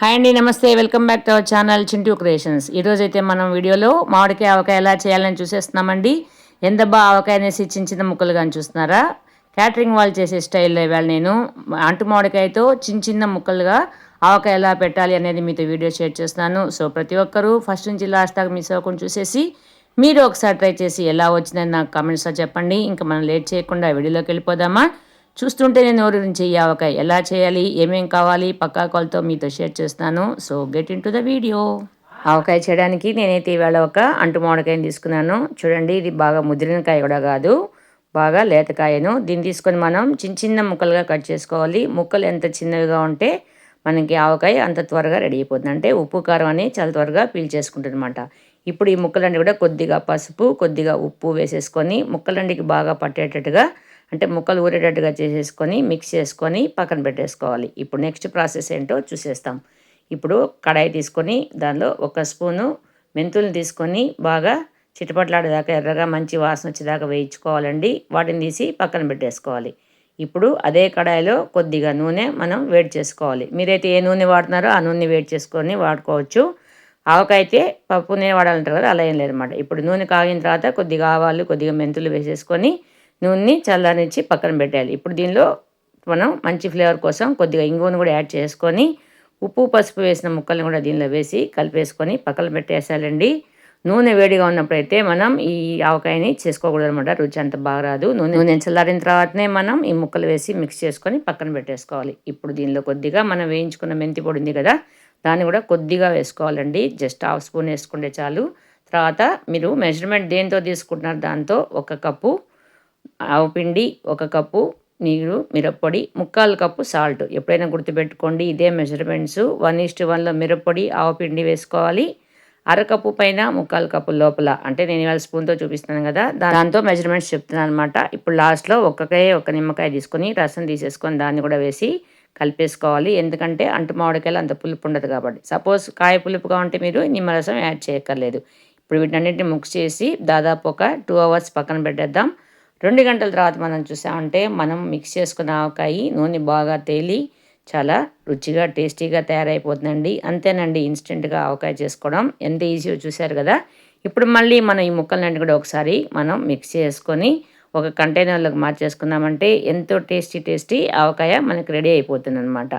Hi అండి నమస్తే. Welcome back to our channel Chintu creations. ఈరోజు అయితే మనం వీడియోలో మామిడికాయ ఆవకాయ ఎలా చేయాలని చూసేస్తున్నామండి. ఎంత బాగా ఆవకాయ అనేసి చిన్న చిన్న ముక్కలు కానీ చూస్తున్నారా? క్యాటరింగ్ వాళ్ళు చేసే స్టైల్లో ఇవాళ నేను అంటు మామిడికాయతో చిన్న చిన్న ముక్కలుగా ఆవకాయ ఎలా పెట్టాలి అనేది మీతో వీడియో షేర్ చేస్తున్నాను. సో ప్రతి ఒక్కరూ ఫస్ట్ నుంచి లాస్ట్ దాకా మిస్ అవ్వకుండా చూసేసి మీరు ఒకసారి ట్రై చేసి ఎలా వచ్చిందని నాకు కామెంట్స్లో చెప్పండి. ఇంకా మనం లేట్ చేయకుండా వీడియోలోకి వెళ్ళిపోదామా? చూస్తుంటే నేను నోరు నుంచి ఈ ఆవకాయ ఎలా చేయాలి? ఏమేం కావాలి? పక్కా కాల్తో మీతో షేర్ చేస్తాను. So get in to the video. Avakaya చేయడానికి నేనైతే ఇవాళ ఒక అంటు మామిడికాయని తీసుకున్నాను. చూడండి ఇది బాగా ముదిరిన కాయ కూడా కాదు. బాగా లేతకాయను దీన్ని తీసుకొని మనం చిన్న చిన్న ముక్కలుగా కట్ చేసుకోవాలి. ముక్కలు ఎంత చిన్నవిగా ఉంటే మనకి ఆవకాయ అంత త్వరగా రెడీ అయిపోతుంది. అంటే ఉప్పు కారం అని చాలా త్వరగా పీల్చేసుకుంటుందన్నమాట ఇప్పుడు ఈ ముక్కలన్నీ కూడా కొద్దిగా పసుపు కొద్దిగా ఉప్పు వేసేసుకొని ముక్కలండికి బాగా పట్టేటట్టుగా అంటే ముక్కలు ఊరేటట్టుగా చేసేసుకొని మిక్స్ చేసుకొని పక్కన పెట్టేసుకోవాలి. ఇప్పుడు నెక్స్ట్ ప్రాసెస్ ఏంటో చూసేస్తాం. ఇప్పుడు కడాయి తీసుకొని దానిలో ఒక స్పూను మెంతులను తీసుకొని బాగా చిటపట్లాడేదాకా ఎర్రగా మంచి వాసన వచ్చేదాకా వేయించుకోవాలండి. వాటిని తీసి పక్కన పెట్టేసుకోవాలి. ఇప్పుడు అదే కడాయిలో కొద్దిగా నూనె మనం వేడి చేసుకోవాలి. మీరైతే ఏ నూనె వాడుతున్నారో ఆ నూనె వేడి చేసుకొని వాడుకోవచ్చు. ఆవకైతే పప్పు నూనె వాడాలంటారు కదా అలా ఏం లేదన్నమాట. ఇప్పుడు నూనె కాగిన తర్వాత కొద్దిగా ఆవాలు కొద్దిగా మెంతులు వేసేసుకొని నూనెని చల్లారించి పక్కన పెట్టాలి ఇప్పుడు దీనిలో మనం మంచి ఫ్లేవర్ కోసం కొద్దిగా ఇంగువను కూడా యాడ్ చేసుకొని ఉప్పు పసుపు వేసిన ముక్కల్ని కూడా దీనిలో వేసి కలిపేసుకొని పక్కన పెట్టేసాలండి నూనె వేడిగా ఉన్నప్పుడైతే మనం ఈ ఆవకాయని చేసుకోకూడదు అనమాట రుచి అంత బాగా రాదు. నూనె నూనె చల్లారిన తర్వాతనే మనం ఈ ముక్కలు వేసి మిక్స్ చేసుకొని పక్కన పెట్టేసుకోవాలి. ఇప్పుడు దీనిలో కొద్దిగా మనం వేయించుకున్న మెంతి పొడి ఉంది కదా దాన్ని కూడా కొద్దిగా వేసుకోవాలండి. జస్ట్ హాఫ్ స్పూన్ వేసుకుంటే చాలు. తర్వాత మీరు మెజర్మెంట్ దేంతో తీసుకుంటున్నారు దాంతో ఒక కప్పు ఆవపిండి ఒక కప్పు నీరు మిరప్పొడి ముక్కాలు కప్పు సాల్ట్. ఎప్పుడైనా గుర్తుపెట్టుకోండి ఇదే మెజర్మెంట్స్. వన్ ఈస్ట్ వన్లో మిరప్పొడి ఆవపిండి వేసుకోవాలి. అరకప్పు పైన ముక్కాలు కప్పు లోపల. అంటే నేను ఇవాళ స్పూన్తో చూపిస్తున్నాను కదా దాంతో మెజర్మెంట్స్ చెప్తున్నాను అనమాట ఇప్పుడు లాస్ట్లో ఒక్కకాయ ఒక నిమ్మకాయ తీసుకొని రసం తీసేసుకొని దాన్ని కూడా వేసి కలిపేసుకోవాలి. ఎందుకంటే అంటు మామిడికాయలు అంత పులుపు ఉండదు కాబట్టి. సపోజ్ కాయ పులుపుగా ఉంటే మీరు నిమ్మరసం యాడ్ చేయక్కర్లేదు. ఇప్పుడు వీటన్నిటిని మిక్స్ చేసి దాదాపు ఒక టూ అవర్స్ పక్కన పెట్టేద్దాం. రెండు గంటల తర్వాత మనం చూసామంటే మనం మిక్స్ చేసుకున్న ఆవకాయ నూనె బాగా తేలి చాలా రుచిగా టేస్టీగా తయారైపోతుందండి. అంతేనండి ఇన్స్టెంట్గా ఆవకాయ చేసుకోవడం ఎంత ఈజీగా చూశారు కదా? ఇప్పుడు మళ్ళీ మనం ఈ ముక్కలన్నింటి కూడా ఒకసారి మనం మిక్స్ చేసుకొని ఒక కంటైనర్లోకి మార్చేసుకున్నామంటే ఎంతో టేస్టీ టేస్టీ ఆవకాయ మనకు రెడీ అయిపోతుంది అనమాట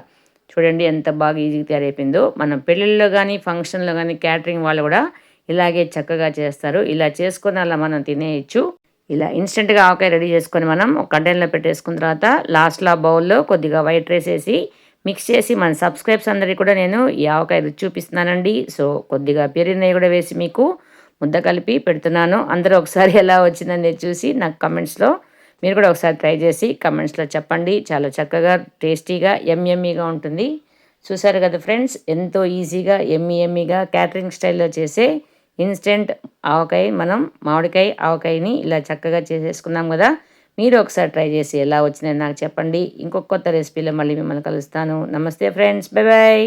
చూడండి ఎంత బాగా ఈజీగా తయారైపోయిందో. మనం పెళ్ళిళ్ళలో కానీ ఫంక్షన్లో కానీ క్యాటరింగ్ వాళ్ళు కూడా ఇలాగే చక్కగా చేస్తారు. ఇలా చేసుకుని అలా మనం తినేయచ్చు. ఇలా ఇన్స్టెంట్గా ఆవకాయ రెడీ చేసుకొని మనం ఒక కంటైనర్లో పెట్టేసుకున్న తర్వాత లాస్ట్లో బౌల్లో కొద్దిగా వైట్ రైస్ వేసి మిక్స్ చేసి మన సబ్స్క్రైబ్స్ అందరికీ కూడా నేను ఈ ఆవకాయ రుచి చూపిస్తున్నానండి. సో కొద్దిగా పెరిగినవి కూడా వేసి మీకు ముద్ద కలిపి పెడుతున్నాను. అందరూ ఒకసారి ఎలా వచ్చిందని చూసి నాకు కమెంట్స్లో మీరు కూడా ఒకసారి ట్రై చేసి కమెంట్స్లో చెప్పండి. చాలా చక్కగా టేస్టీగా ఎమ్ఎమ్మీగా ఉంటుంది. చూసారు కదా ఫ్రెండ్స్ ఎంతో ఈజీగా ఎమ్మి క్యాటరింగ్ స్టైల్లో చేసే ఇన్స్టెంట్ ఆవకాయ మనం మామిడికాయ ఆవకాయని ఇలా చక్కగా చేసేసుకున్నాం కదా. మీరు ఒకసారి ట్రై చేసి ఎలా వచ్చిందని నాకు చెప్పండి. ఇంకొక కొత్త రెసిపీలో మళ్ళీ మిమ్మల్ని కలుస్తాను. నమస్తే ఫ్రెండ్స్. Bye bye